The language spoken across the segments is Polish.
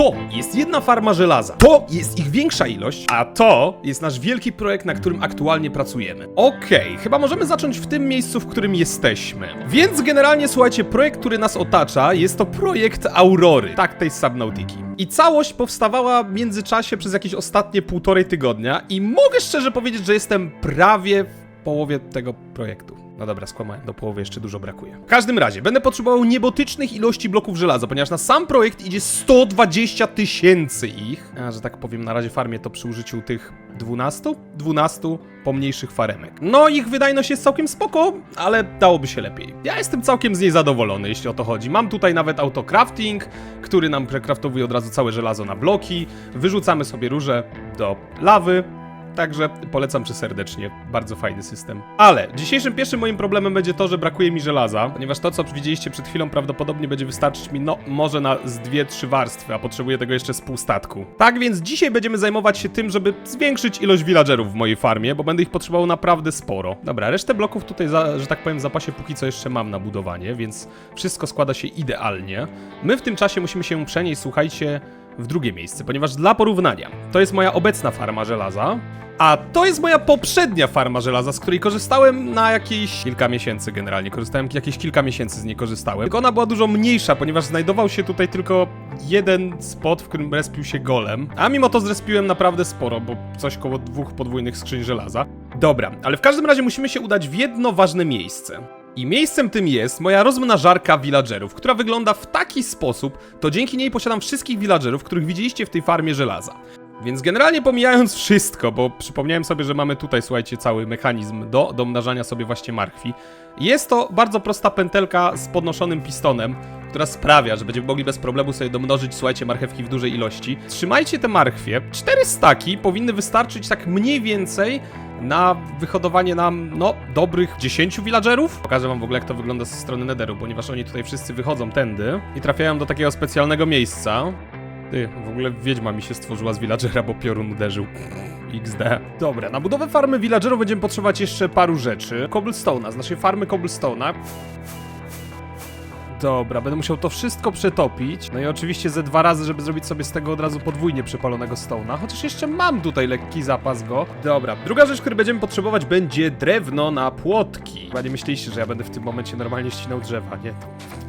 To jest jedna farma żelaza. To jest ich większa ilość, a to jest nasz wielki projekt, na którym aktualnie pracujemy. Okej, chyba możemy zacząć w tym miejscu, w którym jesteśmy. Więc generalnie słuchajcie, projekt, który nas otacza, jest to projekt Aurory, tak tej Subnautiki. I całość powstawała w międzyczasie przez jakieś ostatnie półtorej tygodnia i mogę szczerze powiedzieć, że jestem prawie w połowie tego projektu. No dobra, skłamałem, do połowy jeszcze dużo brakuje. W każdym razie, będę potrzebował niebotycznych ilości bloków żelaza, ponieważ na sam projekt idzie 120 tysięcy ich. A, że tak powiem, na razie farmię to przy użyciu tych 12? 12 pomniejszych faremek. No, ich wydajność jest całkiem spoko, ale dałoby się lepiej. Ja jestem całkiem z niej zadowolony, jeśli o to chodzi. Mam tutaj nawet autocrafting, który nam prekraftowuje od razu całe żelazo na bloki. Wyrzucamy sobie róże do lawy, Także polecam czy serdecznie. Bardzo fajny system. Ale dzisiejszym pierwszym moim problemem będzie to, że brakuje mi żelaza, ponieważ to, co widzieliście przed chwilą, prawdopodobnie będzie wystarczyć mi, no, może na z dwie, trzy warstwy, a potrzebuję tego jeszcze z pół statku. Tak więc dzisiaj będziemy zajmować się tym, żeby zwiększyć ilość villagerów w mojej farmie, bo będę ich potrzebował naprawdę sporo. Dobra, resztę bloków tutaj, za, że tak powiem, w zapasie póki co jeszcze mam na budowanie, więc wszystko składa się idealnie. My w tym czasie musimy się przenieść, słuchajcie, w drugie miejsce, ponieważ dla porównania, to jest moja obecna farma żelaza, a to jest moja poprzednia farma żelaza, z której korzystałem na jakieś kilka miesięcy generalnie. Korzystałem jakieś kilka miesięcy z niej korzystałem. Tylko ona była dużo mniejsza, ponieważ znajdował się tutaj tylko jeden spot, w którym respił się golem. A mimo to zrespiłem naprawdę sporo, bo coś koło dwóch podwójnych skrzyń żelaza. Dobra, ale w każdym razie musimy się udać w jedno ważne miejsce. I miejscem tym jest moja rozmnażarka villagerów, która wygląda w taki sposób, to dzięki niej posiadam wszystkich villagerów, których widzieliście w tej farmie żelaza. Więc generalnie pomijając wszystko, bo przypomniałem sobie, że mamy tutaj, słuchajcie, cały mechanizm do domnażania sobie właśnie marchwi. Jest to bardzo prosta pętelka z podnoszonym pistonem, która sprawia, że będziemy mogli bez problemu sobie domnożyć, słuchajcie, marchewki w dużej ilości. Trzymajcie te marchwie. Cztery staki powinny wystarczyć tak mniej więcej na wyhodowanie nam, no, dobrych 10 villagerów. Pokażę wam w ogóle, jak to wygląda ze strony Netheru, ponieważ oni tutaj wszyscy wychodzą tędy i trafiają do takiego specjalnego miejsca. Ty, w ogóle wiedźma mi się stworzyła z villagera, bo piorun uderzył. XD. Dobra, na budowę farmy villagerów będziemy potrzebować jeszcze paru rzeczy. Cobblestone'a, z naszej farmy Cobblestone'a. Dobra, będę musiał to wszystko przetopić. No i oczywiście ze dwa razy, żeby zrobić sobie z tego od razu podwójnie przepalonego stone'a. Chociaż jeszcze mam tutaj lekki zapas go. Dobra, druga rzecz, której będziemy potrzebować będzie drewno na płotki. Chyba nie myśleliście, że ja będę w tym momencie normalnie ścinał drzewa, nie?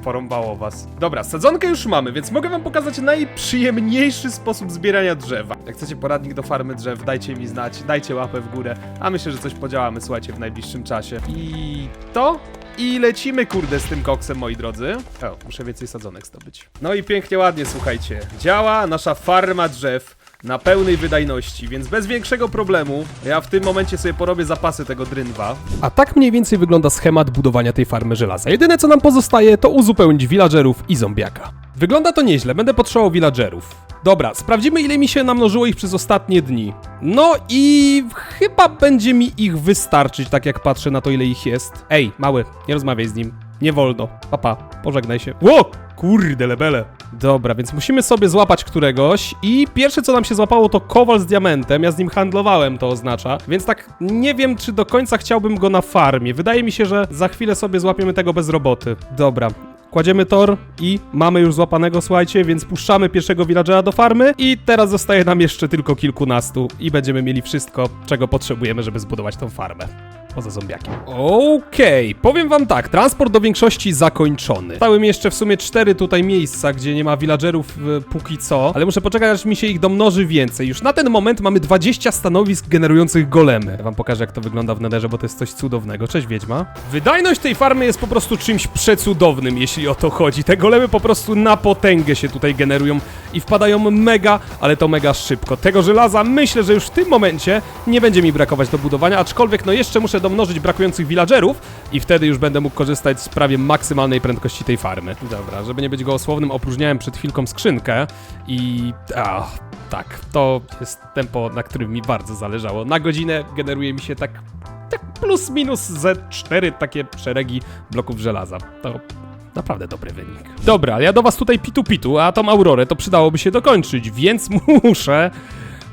Porąbało was. Dobra, sadzonkę już mamy, więc mogę wam pokazać najprzyjemniejszy sposób zbierania drzewa. Jak chcecie poradnik do farmy drzew, dajcie mi znać, dajcie łapę w górę, a myślę, że coś podziałamy, słuchajcie, w najbliższym czasie. I to i lecimy, kurde, z tym koksem, moi drodzy. O, muszę więcej sadzonek zdobyć. No i pięknie, ładnie, słuchajcie. Działa nasza farma drzew na pełnej wydajności, więc bez większego problemu ja w tym momencie sobie porobię zapasy tego drynwa. A tak mniej więcej wygląda schemat budowania tej farmy żelaza. Jedyne co nam pozostaje to uzupełnić villagerów i zombiaka. Wygląda to nieźle, będę potrzebował villagerów. Dobra, sprawdzimy ile mi się namnożyło ich przez ostatnie dni. No i chyba będzie mi ich wystarczyć, tak jak patrzę na to ile ich jest. Ej, mały, nie rozmawiaj z nim. Nie wolno. Papa, pożegnaj się. Ło! Kurde, lebele. Dobra, więc musimy sobie złapać któregoś i pierwsze co nam się złapało to kowal z diamentem, ja z nim handlowałem, to oznacza, więc tak nie wiem czy do końca chciałbym go na farmie. Wydaje mi się, że za chwilę sobie złapiemy tego bez roboty. Dobra, Kładziemy tor i mamy już złapanego, słuchajcie, więc puszczamy pierwszego villagera do farmy i teraz zostaje nam jeszcze tylko kilkunastu i będziemy mieli wszystko, czego potrzebujemy, żeby zbudować tą farmę. Poza zombiakiem. Okej, powiem wam tak, transport do większości zakończony. Stały mi jeszcze w sumie cztery tutaj miejsca, gdzie nie ma villagerów e, póki co, ale muszę poczekać, aż mi się ich domnoży więcej. Już na ten moment mamy 20 stanowisk generujących golemy. Ja wam pokażę, jak to wygląda w Netherze, bo to jest coś cudownego. Cześć, Wiedźma. Wydajność tej farmy jest po prostu czymś przecudownym, jeśli o to chodzi. Te golemy po prostu na potęgę się tutaj generują i wpadają mega, ale to mega szybko. Tego żelaza myślę, że już w tym momencie nie będzie mi brakować do budowania, aczkolwiek no jeszcze muszę domnożyć brakujących villagerów i wtedy już będę mógł korzystać z prawie maksymalnej prędkości tej farmy. Dobra, żeby nie być gołosłownym, opróżniałem przed chwilką skrzynkę i... Ach, tak, to jest tempo, na którym mi bardzo zależało. Na godzinę generuje mi się tak tak plus minus ze cztery takie szeregi bloków żelaza. To naprawdę dobry wynik. Dobra, ja do was tutaj pitu pitu, a tą Aurorę to przydałoby się dokończyć, więc muszę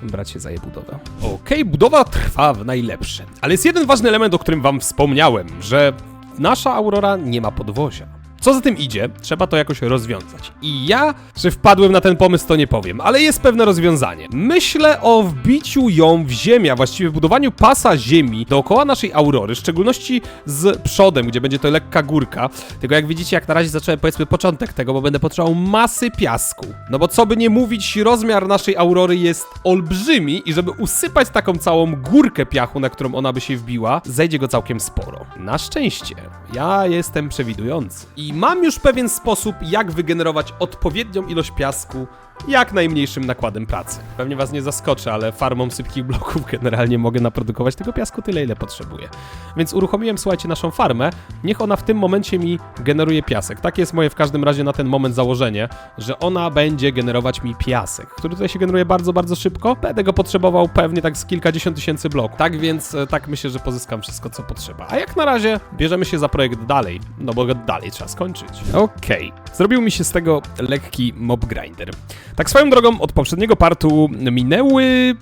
brać się za jej budowę. Okej, budowa trwa w najlepsze. Ale jest jeden ważny element, o którym wam wspomniałem, że nasza Aurora nie ma podwozia. Co za tym idzie, trzeba to jakoś rozwiązać. I ja, czy wpadłem na ten pomysł, to nie powiem, ale jest pewne rozwiązanie. Myślę o wbiciu ją w ziemię, a właściwie budowaniu pasa ziemi dookoła naszej aurory, w szczególności z przodem, gdzie będzie to lekka górka. Tylko jak widzicie, jak na razie zacząłem powiedzmy początek tego, bo będę potrzebował masy piasku. No bo co by nie mówić, rozmiar naszej aurory jest olbrzymi i żeby usypać taką całą górkę piachu, na którą ona by się wbiła, zejdzie go całkiem sporo. Na szczęście, ja jestem przewidujący i mam już pewien sposób, jak wygenerować odpowiednią ilość piasku jak najmniejszym nakładem pracy. Pewnie was nie zaskoczę, ale farmą sypkich bloków generalnie mogę naprodukować tego piasku tyle, ile potrzebuję. Więc uruchomiłem, słuchajcie, naszą farmę. Niech ona w tym momencie mi generuje piasek. Takie jest moje w każdym razie na ten moment założenie, że ona będzie generować mi piasek, który tutaj się generuje bardzo, bardzo szybko. Będę go potrzebował pewnie tak z kilkadziesiąt tysięcy bloków. Tak więc, e, tak myślę, że pozyskam wszystko, co potrzeba. A jak na razie bierzemy się za projekt dalej, no bo go dalej trzeba skończyć. Okej. Zrobił mi się z tego lekki mob grinder. Tak swoją drogą, od poprzedniego partu minęły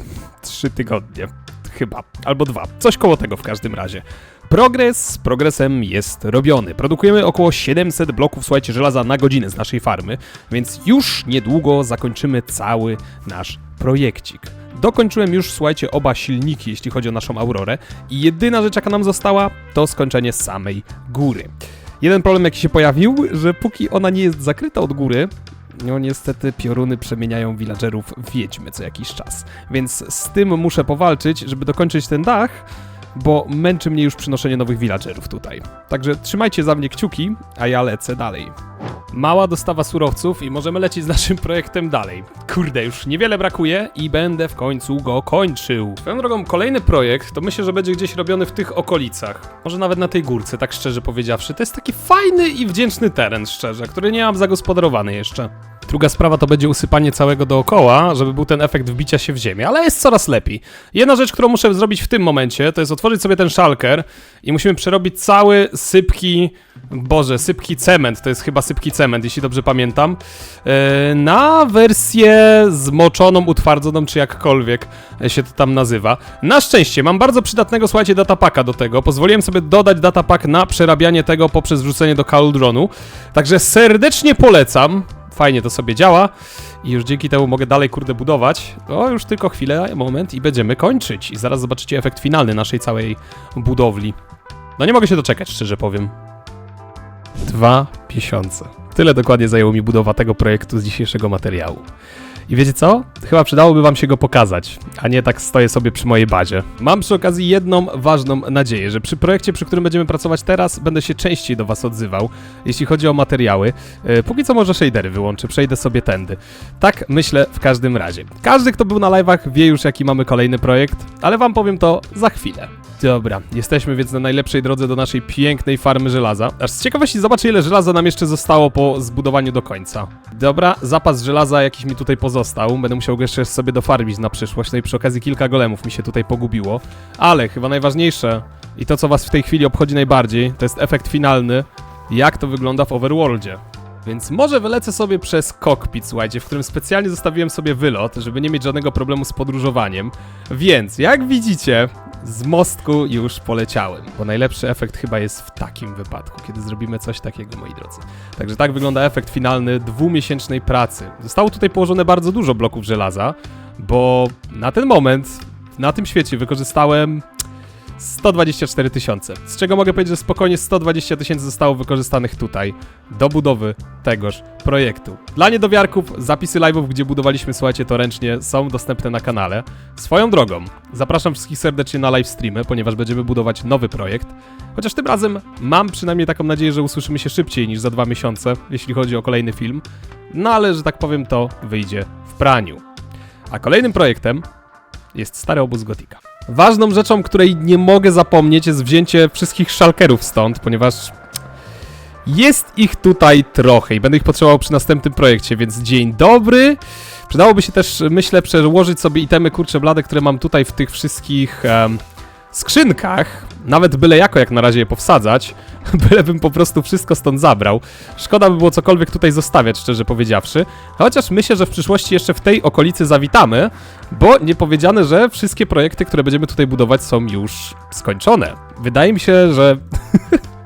trzy tygodnie. Chyba, albo dwa. Coś koło tego w każdym razie. Progres z progresem jest robiony. Produkujemy około 700 bloków, słuchajcie, żelaza na godzinę z naszej farmy, więc już niedługo zakończymy cały nasz projekcik. Dokończyłem już, słuchajcie, oba silniki, jeśli chodzi o naszą Aurorę i jedyna rzecz, jaka nam została, to skończenie samej góry. Jeden problem, jaki się pojawił, że póki ona nie jest zakryta od góry, no niestety pioruny przemieniają villagerów w wiedźmy co jakiś czas. Więc z tym muszę powalczyć, żeby dokończyć ten dach, bo męczy mnie już przynoszenie nowych villagerów tutaj. Także trzymajcie za mnie kciuki, a ja lecę dalej. Mała dostawa surowców i możemy lecieć z naszym projektem dalej. Kurde, już niewiele brakuje i będę w końcu go kończył. Swoją drogą, kolejny projekt to myślę, że będzie gdzieś robiony w tych okolicach. Może nawet na tej górce, tak szczerze powiedziawszy. To jest taki fajny i wdzięczny teren, szczerze, który nie mam zagospodarowany jeszcze. Druga sprawa to będzie usypanie całego dookoła, żeby był ten efekt wbicia się w ziemię, ale jest coraz lepiej. Jedna rzecz, którą muszę zrobić w tym momencie, to jest otworzyć sobie ten szalker i musimy przerobić cały sypki, boże, sypki cement, to jest chyba sypki cement, jeśli dobrze pamiętam, yy, na wersję zmoczoną, utwardzoną, czy jakkolwiek się to tam nazywa. Na szczęście mam bardzo przydatnego, słuchajcie, datapaka do tego. Pozwoliłem sobie dodać datapak na przerabianie tego poprzez wrzucenie do Cauldronu. Także serdecznie polecam fajnie to sobie działa i już dzięki temu mogę dalej kurde budować. O, już tylko chwilę, moment i będziemy kończyć. I zaraz zobaczycie efekt finalny naszej całej budowli. No nie mogę się doczekać, szczerze powiem. Dwa miesiące. Tyle dokładnie zajęło mi budowa tego projektu z dzisiejszego materiału. I wiecie co? Chyba przydałoby wam się go pokazać, a nie tak stoję sobie przy mojej bazie. Mam przy okazji jedną ważną nadzieję, że przy projekcie, przy którym będziemy pracować teraz, będę się częściej do was odzywał, jeśli chodzi o materiały. E, póki co może shadery wyłączę, przejdę sobie tędy. Tak myślę w każdym razie. Każdy, kto był na live'ach, wie już jaki mamy kolejny projekt, ale wam powiem to za chwilę. Dobra, jesteśmy więc na najlepszej drodze do naszej pięknej farmy żelaza. Aż z ciekawości zobaczę, ile żelaza nam jeszcze zostało po zbudowaniu do końca. Dobra, zapas żelaza jakiś mi tutaj pozostał. Będę musiał go jeszcze sobie dofarmić na przyszłość. No i przy okazji kilka golemów mi się tutaj pogubiło. Ale chyba najważniejsze i to, co was w tej chwili obchodzi najbardziej, to jest efekt finalny, jak to wygląda w Overworldzie. Więc może wylecę sobie przez kokpit, słuchajcie, w którym specjalnie zostawiłem sobie wylot, żeby nie mieć żadnego problemu z podróżowaniem. Więc, jak widzicie, z mostku już poleciałem, bo najlepszy efekt chyba jest w takim wypadku, kiedy zrobimy coś takiego, moi drodzy. Także tak wygląda efekt finalny dwumiesięcznej pracy. Zostało tutaj położone bardzo dużo bloków żelaza, bo na ten moment na tym świecie wykorzystałem 124 tysiące. Z czego mogę powiedzieć, że spokojnie 120 tysięcy zostało wykorzystanych tutaj do budowy tegoż projektu. Dla niedowiarków zapisy live'ów, gdzie budowaliśmy, słuchajcie, to ręcznie, są dostępne na kanale. Swoją drogą, zapraszam wszystkich serdecznie na live streamy, ponieważ będziemy budować nowy projekt. Chociaż tym razem mam przynajmniej taką nadzieję, że usłyszymy się szybciej niż za dwa miesiące, jeśli chodzi o kolejny film. No ale, że tak powiem, to wyjdzie w praniu. A kolejnym projektem jest stary obóz Gotika. Ważną rzeczą, której nie mogę zapomnieć, jest wzięcie wszystkich szalkerów stąd, ponieważ jest ich tutaj trochę i będę ich potrzebował przy następnym projekcie, więc dzień dobry. Przydałoby się też, myślę, przełożyć sobie itemy kurcze blade, które mam tutaj w tych wszystkich em, skrzynkach. Nawet byle jako jak na razie je powsadzać, bylebym po prostu wszystko stąd zabrał. Szkoda by było cokolwiek tutaj zostawiać, szczerze powiedziawszy. Chociaż myślę, że w przyszłości jeszcze w tej okolicy zawitamy, bo nie powiedziane, że wszystkie projekty, które będziemy tutaj budować są już skończone. Wydaje mi się, że...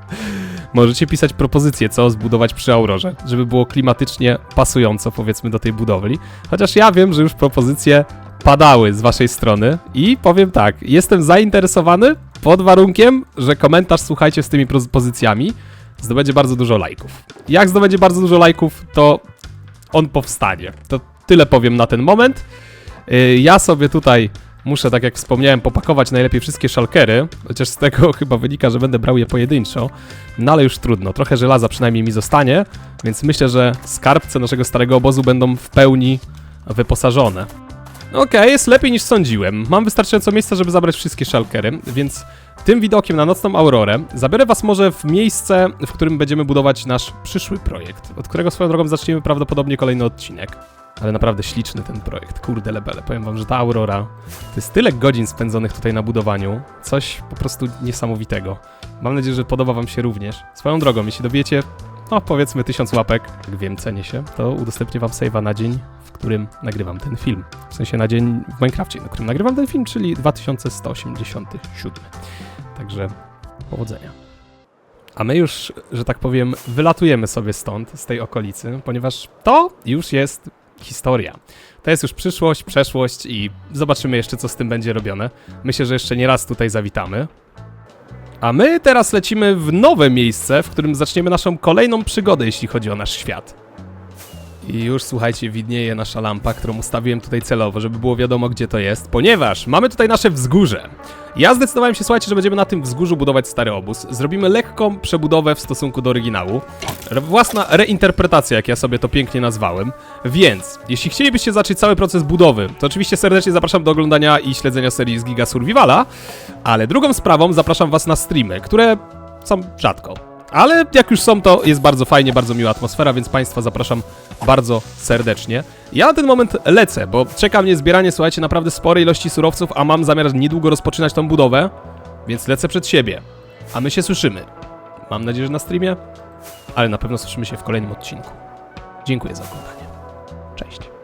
możecie pisać propozycje, co zbudować przy Aurorze, żeby było klimatycznie pasująco, powiedzmy, do tej budowli. Chociaż ja wiem, że już propozycje padały z waszej strony i powiem tak, jestem zainteresowany pod warunkiem, że komentarz, słuchajcie, z tymi propozycjami zdobędzie bardzo dużo lajków. Jak zdobędzie bardzo dużo lajków, to on powstanie. To tyle powiem na ten moment. Yy, Ja sobie tutaj muszę, tak jak wspomniałem, popakować najlepiej wszystkie szalkery, chociaż z tego chyba wynika, że będę brał je pojedynczo, no ale już trudno. Trochę żelaza przynajmniej mi zostanie, więc myślę, że skarbce naszego starego obozu będą w pełni wyposażone. Okej, jest lepiej niż sądziłem. Mam wystarczająco miejsca, żeby zabrać wszystkie szalkery, więc tym widokiem na nocną aurorę zabiorę was może w miejsce, w którym będziemy budować nasz przyszły projekt, od którego swoją drogą zaczniemy prawdopodobnie kolejny odcinek. Ale naprawdę śliczny ten projekt, kurde lebele. Powiem wam, że ta aurora to jest tyle godzin spędzonych tutaj na budowaniu, coś po prostu niesamowitego. Mam nadzieję, że podoba wam się również. Swoją drogą, jeśli dobijecie, no powiedzmy tysiąc łapek, jak wiem, cenię się, to udostępnię wam save'a na dzień, w którym nagrywam ten film. W sensie na dzień w Minecrafcie, na którym nagrywam ten film, czyli 2187. Także powodzenia. A my już, że tak powiem, wylatujemy sobie stąd, z tej okolicy, ponieważ to już jest historia. To jest już przyszłość, przeszłość i zobaczymy jeszcze, co z tym będzie robione. Myślę, że jeszcze nie raz tutaj zawitamy. A my teraz lecimy w nowe miejsce, w którym zaczniemy naszą kolejną przygodę, jeśli chodzi o nasz świat. I już słuchajcie, widnieje nasza lampa, którą ustawiłem tutaj celowo, żeby było wiadomo, gdzie to jest, ponieważ mamy tutaj nasze wzgórze. Ja zdecydowałem się, słuchajcie, że będziemy na tym wzgórzu budować stary obóz. Zrobimy lekką przebudowę w stosunku do oryginału. Własna reinterpretacja, jak ja sobie to pięknie nazwałem. Więc, jeśli chcielibyście zacząć cały proces budowy, to oczywiście serdecznie zapraszam do oglądania i śledzenia serii z Giga Survivala, ale drugą sprawą zapraszam was na streamy, które są rzadko. Ale jak już są, to jest bardzo fajnie, bardzo miła atmosfera, więc Państwa zapraszam bardzo serdecznie. Ja na ten moment lecę, bo czeka mnie zbieranie, słuchajcie, naprawdę sporej ilości surowców, a mam zamiar niedługo rozpoczynać tą budowę, więc lecę przed siebie. A my się słyszymy. Mam nadzieję, że na streamie, ale na pewno słyszymy się w kolejnym odcinku. Dziękuję za oglądanie. Cześć.